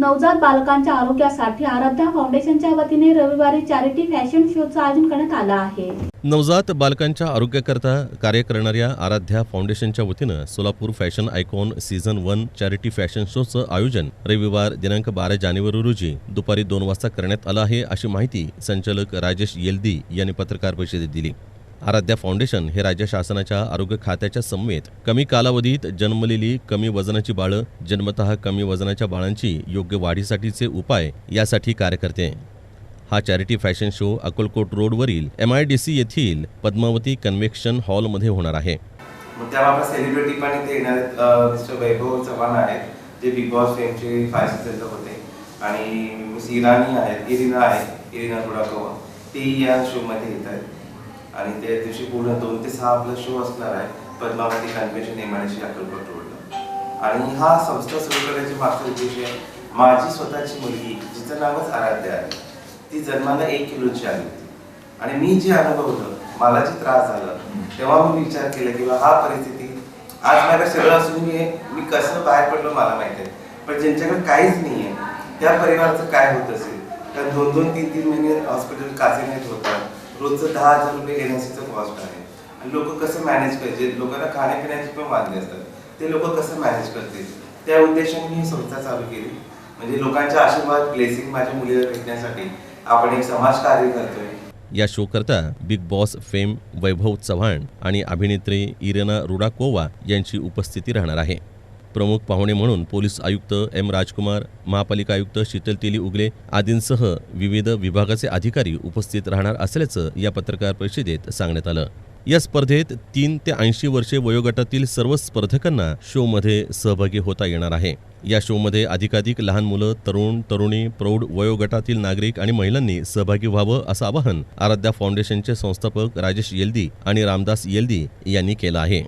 नवजात बालकांच्या आरोग्यासाठी आराध्या फाउंडेशनच्या वतीने रविवारी चॅरिटी फॅशन शोचं आयोजन करण्यात आलं आहे. नवजात बालकांच्या आरोग्याकरता कार्य करणाऱ्या आराध्या फाउंडेशनच्या वतीनं Solapur fashion icon season one charity fashion शोचं आयोजन रविवार दिनांक बारा जानेवारी रोजी दुपारी दोन वाजता करण्यात आलं आहे अशी माहिती संचालक राजेश येल्दी यांनी पत्रकार परिषदेत दिली. आराध्या फाउंडेशन हे राज्य शासनाच्या आरोग्य खात्याच्या समवेत कमी कालावधीत जन्मलेली कमी वजनाची बाळं जन्मतः कमी वजनाच्या बाळांची योग्य वाढीसाठीचे उपाय यासाठी कार्य करते. हा चॅरिटी फॅशन शो अकोलकोट रोडवरील एम आय डी सी येथील पद्मावती कन्व्हेक्शन हॉलमध्ये होणार आहे. मग सेलिब्रिटी पण इथे येणार मिस्टर वैभव चव्हाण आहेत जे बिग बॉस फेमचे फाय सीझनचे होते. आणि मिस इराणी आहेत इरिना आहे इरिना रुडाकोवा ते या शोमध्ये येत आहेत. आणि त्या दिवशी पूर्ण दोन ते सहा आपला शो असणार आहे Padmavati convention M I Akkalkot रोडला आणि हा संस्था सुरू करण्याचे मागचा उद्देश आहे माझी स्वतःची मुलगी जिचं नावच आराध्य आहे ती जन्माला एक किलोची आली होती. आणि मी जे अनुभवलं मला जे त्रास झाला तेव्हा मी विचार केला की हा परिस्थिती आज माझ्या सगळं असून मी मी कसं बाहेर पडलो मला माहिती आहे. पण ज्यांच्याकडे काहीच नाही आहे त्या परिवाराचं काय होत असेल? कारण दोन दोन तीन तीन महिने हॉस्पिटल कासेनेत होतात रोजचं दहा हजार रुपये एनएसीचं कॉस्ट आहे. आणि लोक कसं मॅनेज करायचे लोकांना खाण्यापिण्याचे पण वांदे असतात. ते लोक कसं मॅनेज करतील? त्या उद्देशाने मी ही संस्था चालू केली. म्हणजे लोकांच्या आशीर्वाद ब्लेसिंग माझ्या मुलीला भेटण्यासाठी आपण एक समाज कार्य करतोय. या शोकरता Bigg Boss fame Vaibhav Chavan आणि अभिनेत्री इरेना रुडाकोवा यांची उपस्थिती राहणार आहे. प्रमुख पाहुणे म्हणून पोलीस आयुक्त एम राजकुमार महापालिका आयुक्त शीतल तेली उगले आदींसह विविध विभागाचे अधिकारी उपस्थित राहणार असल्याचं या पत्रकार परिषदेत सांगण्यात आलं. या स्पर्धेत तीन ते ऐंशी वर्षे वयोगटातील सर्व स्पर्धकांना शोमध्ये सहभागी होता येणार आहे. या शोमध्ये अधिकाधिक लहान मुलं तरुण तरुणी प्रौढ वयोगटातील नागरिक आणि महिलांनी सहभागी व्हावं असं आवाहन आराध्या फाउंडेशनचे संस्थापक राजेश येल्दी आणि रामदास येल्दी यांनी केलं आहे.